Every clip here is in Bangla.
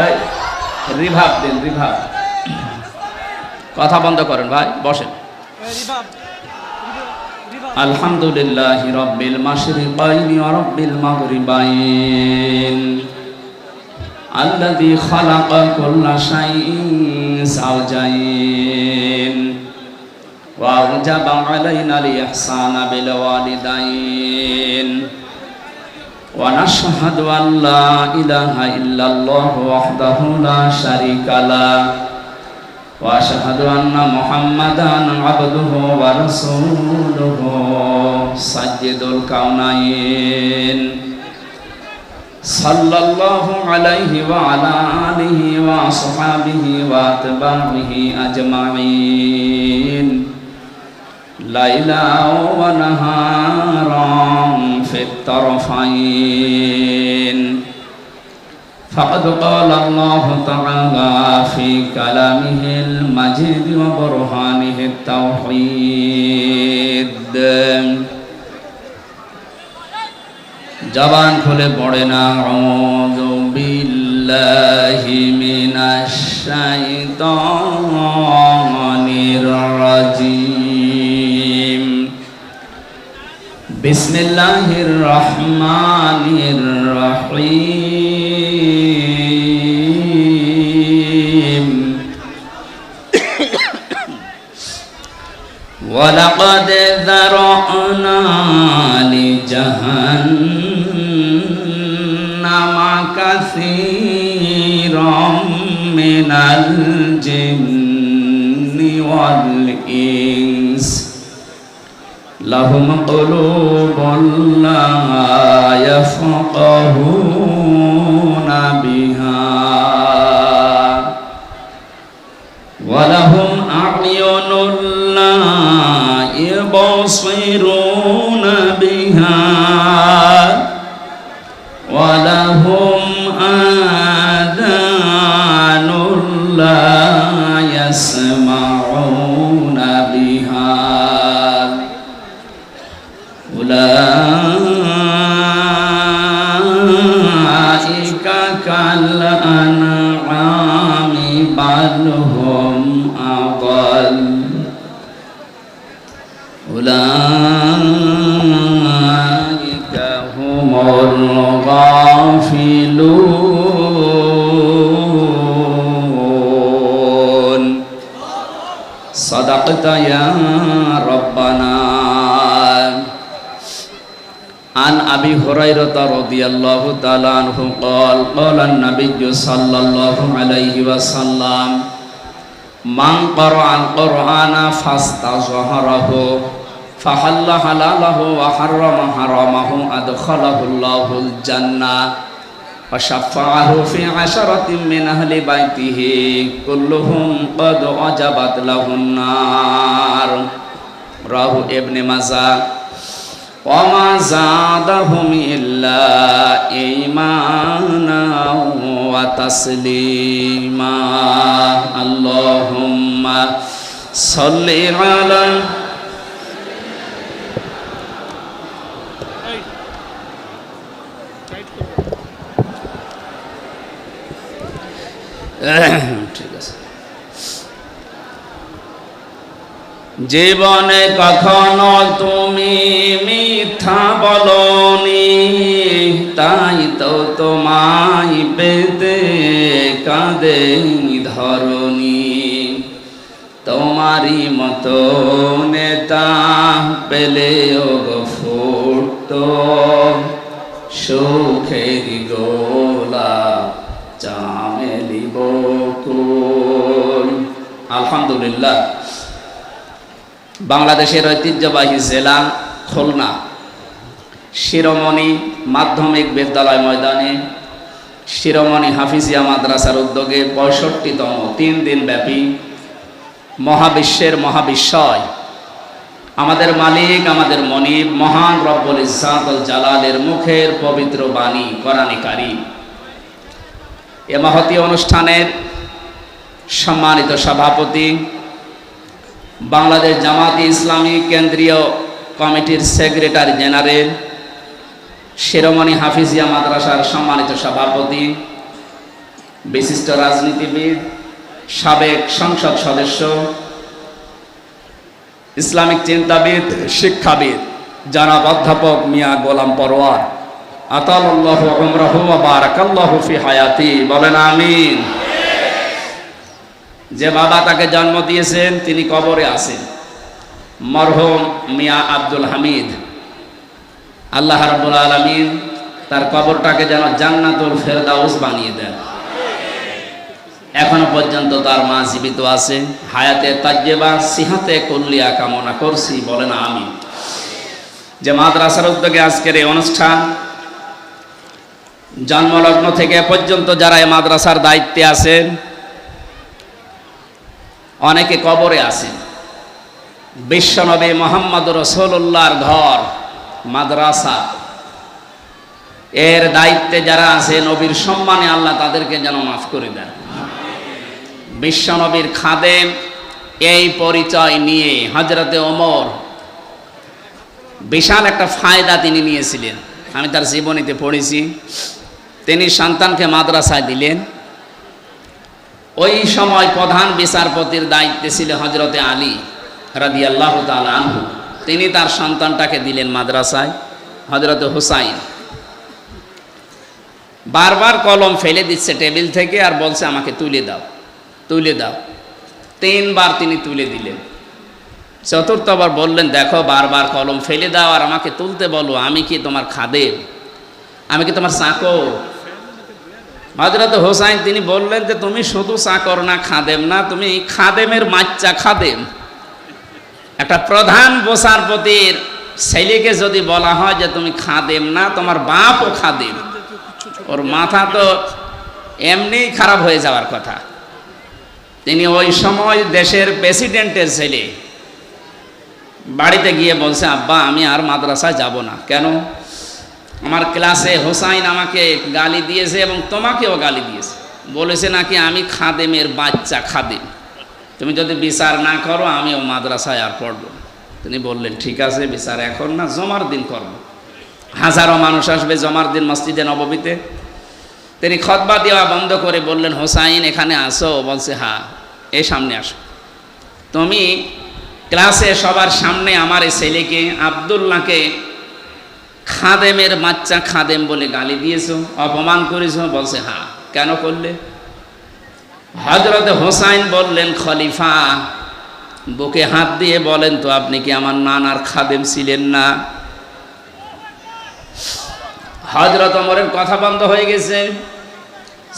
এই, রিভাব দিন রিভাব কথা বন্ধ করেন ভাই বসেন আলহামদুলিল্লাহ রব্বিল মাশরিকাইন ওয়া রব্বিল মাগরিবাইন الذي خلق كل شيء زوجين وأوجب علينا الإحسان بالوالدين ونشهد أن لا إله إلا الله وحده لا شريك له وأشهد أن محمدا عبده ورسوله سجد الكونين صلى الله عليه وعلى آله وأصحابه وأتباعه أجمعين ليلا ونهارا في الطرفين فقد قال الله تعالى في كلامه المجيد وبرهانه التوحيد জবান খুলে পড়ে না আউযু বিল্লাহি মিনাশ শাইতানির بسم الله الرحمن الرحيم ولقد ذرعنا لجهنم كثيرا من الجن والإنس لهم قلوب لا يفقهون عن أبي هريرة رضي الله تعالى عنه قال قال النبي صلى الله عليه وسلم من قرأ القرآن فاستظهره فحل حلاله وحرم حرامه أدخله الله الجنة وشفعه في عشرة من أهل بيته كلهم قد وجبت له النار رواه ابن ماجه ওমা জাদাহুম ইল্লা ঈমানা ওয়া তাসলিমা আল্লাহুম্মা সাল্লি আলা জীবনে কখনো তুমি মিথ্যা বলনি, তাই তো তোমায় পেতে কাঁদে ধরনি। তোমারই মতো নেতা পেলেও ফুট সুখের গোলা চামেলি বকুল। আলহামদুলিল্লাহ। বাংলাদেশের ঐতিহ্যবাহী জেলা খুলনা। শিরোমণি মাধ্যমিক বিদ্যালয় ময়দানে শিরোমণি হাফিজিয়া মাদ্রাসার উদ্যোগে পঁয়ষট্টিতম তিন দিন ব্যাপী মহাবিশ্বের মহাবিশ্বয়। আমাদের মালিক, আমাদের মনিব, মহান রব্বুল ইসাদুল জালালের মুখের পবিত্র বাণী, কোরআনিকারী। এ মহতি অনুষ্ঠানের সম্মানিত সভাপতি বাংলাদেশ জামাতি ইসলামী কেন্দ্রীয় কমিটির সেক্রেটারি জেনারেল শিরোমণি হাফিজিয়া মাদ্রাসার সম্মানিত সভাপতি, বিশিষ্ট রাজনীতিবিদ, সাবেক সংসদ সদস্য, ইসলামিক চিন্তাবিদ, শিক্ষাবিদ, জনাব অধ্যাপক মিয়া গোলাম পরোয়ার। আতাল্লাহ বারাকাল্লাহু ফি হায়াতি। বলেন আমিন। যে বাবা তাকে জন্ম দিয়েছেন, তিনি কবরে আছেন। মরহম মিয়া আব্দুল হামিদ। আল্লাহ রাব্বুল আলামিন তার কবরটাকে যেন জান্নাতুল ফেরদাউস বানিয়ে দেন। এখনও পর্যন্ত তার মা জীবিত আছে। হায়াতে তাজ্জেবা, সিহাতে কল্লিয়া কামনা করছি, বলেন আমি যে মাদ্রাসার উদ্যোগে আজকের এই অনুষ্ঠান, জন্মলগ্ন থেকে পর্যন্ত যারা এই মাদ্রাসার দায়িত্বে আছেন অনেকে কবরে আছেন। বিশ্বনবী মোহাম্মদ রসুল্লাহর ঘর, মাদ্রাসা। এর দায়িত্বে যারা আছে, নবীর সম্মানে আল্লাহ তাদেরকে যেন মাফ করে দেন। বিশ্বনবীর খাদেম এই পরিচয় নিয়ে হজরতে ওমর বিশাল একটা ফায়দা তিনি নিয়েছিলেন। আমি তার জীবনীতে পড়েছি। তিনি সন্তানকে মাদ্রাসায় দিলেন। ওই সময় প্রধান বিচারপতির দায়িত্বে ছিল হজরতে আলী রাদি আল্লাহ আনহু। তিনি তার সন্তানটাকে দিলেন মাদ্রাসায় হজরতে হুসাইন। বারবার কলম ফেলে দিচ্ছে টেবিল থেকে আর বলছে, আমাকে তুলে দাও তুলে দাও। তিনবার তিনি তুলে দিলেন। চতুর্থবার বললেন, দেখো, বারবার কলম ফেলে দাও আর আমাকে তুলতে বলো। আমি কি তোমার খাদেম? আমি কি তোমার চাকর? হজরত হোসাইন, তিনি বললেন যে, তুমি শুধু চাকর না, খাদেম না, তুমি খাদেমের মাচ্চা খাদেম। একটা প্রধান বিচারপতির ছেলেকে যদি বলা হয় যে, তুমি খাদেম না, তোমার বাপও খাদেম। ওর মাথা তো এমনি খারাপ হয়ে যাওয়ার কথা। তিনি ওই সময় দেশের প্রেসিডেন্টের ছেলে বাড়িতে গিয়ে বলছে, আব্বা, আমি আর মাদ্রাসায় যাব না। কেন? আমার ক্লাসে হোসাইন আমাকে গালি দিয়েছে এবং তোমাকেও গালি দিয়েছে। বলেছে নাকি আমি খাদেমের বাচ্চা খাদেম। তুমি যদি বিচার না করো, আমিও মাদ্রাসায় আর পড়ব। তিনি বললেন, ঠিক আছে, বিচার এখন না, জমার দিন করব। হাজারো মানুষ আসবে জমার দিন মসজিদে নবমীতে তিনি খতবা দেওয়া বন্ধ করে বললেন, হোসাইন, এখানে আসো। বলছে হ্যাঁ এ সামনে আসো। তুমি ক্লাসে সবার সামনে আমার এই ছেলেকে, আবদুল্লাহকে খাদেমের বাচ্চা খাদেম বলে গালি দিয়েছ, অপমান করেছ, বলছে হ্যাঁ কেন করলে? হজরত হোসাইন বললেন, খলিফা, বুকে হাত দিয়ে বলেন তো, আপনি কি আমার নানার খাদেম ছিলেন না? হজরত অমরের কথা বন্ধ হয়ে গেছে।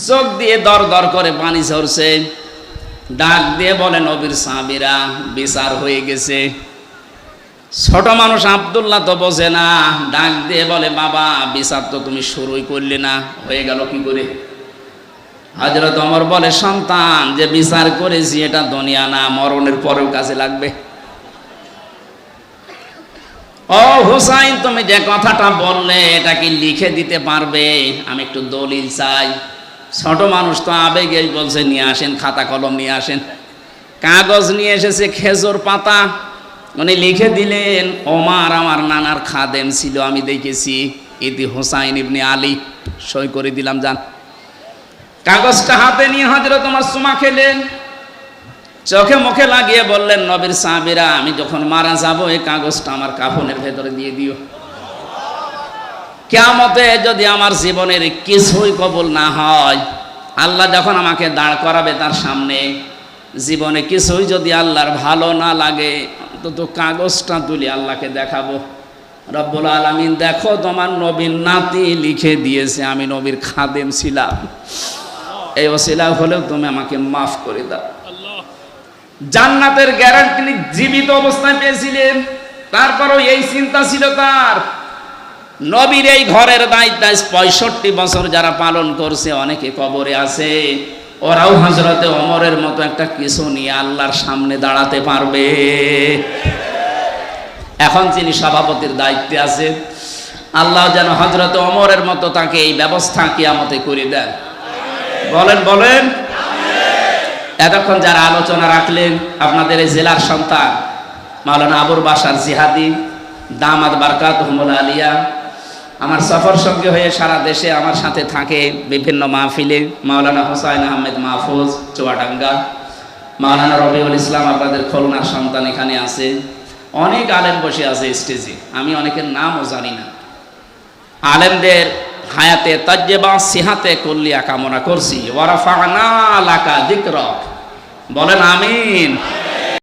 চোখ দিয়ে দর দর করে পানি ঝরছে। ডাক দিয়ে বলেন, অবির সাহাবিরা, বিচার হয়ে গেছে। ছোট মানুষ আবদুল্লাহ তো বোঝে না, ডাক দিয়ে বলে, বাবা, বিচার তো তুমি শুরুই করলে না, হয়ে গেল কি করে? হজরত অমর বলে, সন্তান, যে বিচার করেছি এটা দুনিয়া না, মরণের পরেও কাজে লাগবে। ও হুসাইন, তুমি যে কথাটা বললে, এটা কি লিখে দিতে পারবে? আমি একটু দলিল চাই। ছোট মানুষ তো আবেগে বলছে, নিয়ে আসেন, খাতা কলম নিয়ে আসেন। কাগজ নিয়ে এসেছে, খেজুর পাতা। উনি লিখে দিলেন, ওমার আমার নানার খাদেম ছিল, আমি দেখেছি। ইতি হোসাইন ইবনে আলী, সই করে দিলাম, যান। কাগজটা হাতে নিয়ে হাজিরা তোমার সুমা খেলেন। চোখে মুখে লাগিয়ে বললেন, নবীর সাহাবিরা, আমি যখন মারা যাব, এই কাগজটা আমার কাফনের ভেতরে দিয়ে দিও। কেমতে যদি আমার জীবনের কিছুই কবুল না হয়, আল্লাহ যখন আমাকে দাঁড় করাবে তার সামনে, জীবনে কিছুই যদি আল্লাহর ভালো না লাগে অন্তত কাগজটা তুলি, আল্লাহকে দেখাবো। রব্বুল আলমিন দেখো তোমার নবীর নাতি লিখে দিয়েছে, আমি নবীর খাদেম ছিলাম। এই অশিলা হলেও তুমি আমাকে মাফ করে দাও। জান্নাতের গ্যারান্টি জীবিত অবস্থায় পেয়েছিলেন তারপরও এই চিন্তা ছিল তার। নবীর এই ঘরের দায়িত্ব পঁয়ষট্টি বছর যারা পালন করছে, অনেকে কবরে আছে। ওরাও হজরতে অমরের মতো একটা কিছু নিয়ে আল্লাহর সামনে দাঁড়াতে পারবে। এখন তিনি সভাপতির দায়িত্বে আছে, আল্লাহ যেন হজরতে অমরের মতো তাকে এই ব্যবস্থা কিয়ামতে করে দেন। বলেন বলেন। এতক্ষণ যারা আলোচনা রাখলেন, আপনাদের এই জেলার সন্তান, মাওলানা আবুর বাসার জিহাদি দামাদ বারকাত হুমুল আলিয়া আমার সফর সঙ্গী হয়ে সারা দেশে আমার সাথে থাকে বিভিন্ন মাহফিলে, মাওলানা হোসাইন আহমেদ মাহফুজ, চুয়াডাঙ্গা, মাওলানা রবিউল ইসলাম আপনাদের খুলনার সন্তান এখানে আছে। অনেক আলেম বসে আছে স্টেজে, আমি অনেকের নামও জানি না। আলেমদের হায়াতে, তাজ্জেবা, সিহাতে, কল্লিয়া কামনা করছি। ওয়ারাফানা লাকা দিকরক। বলেন আমিন।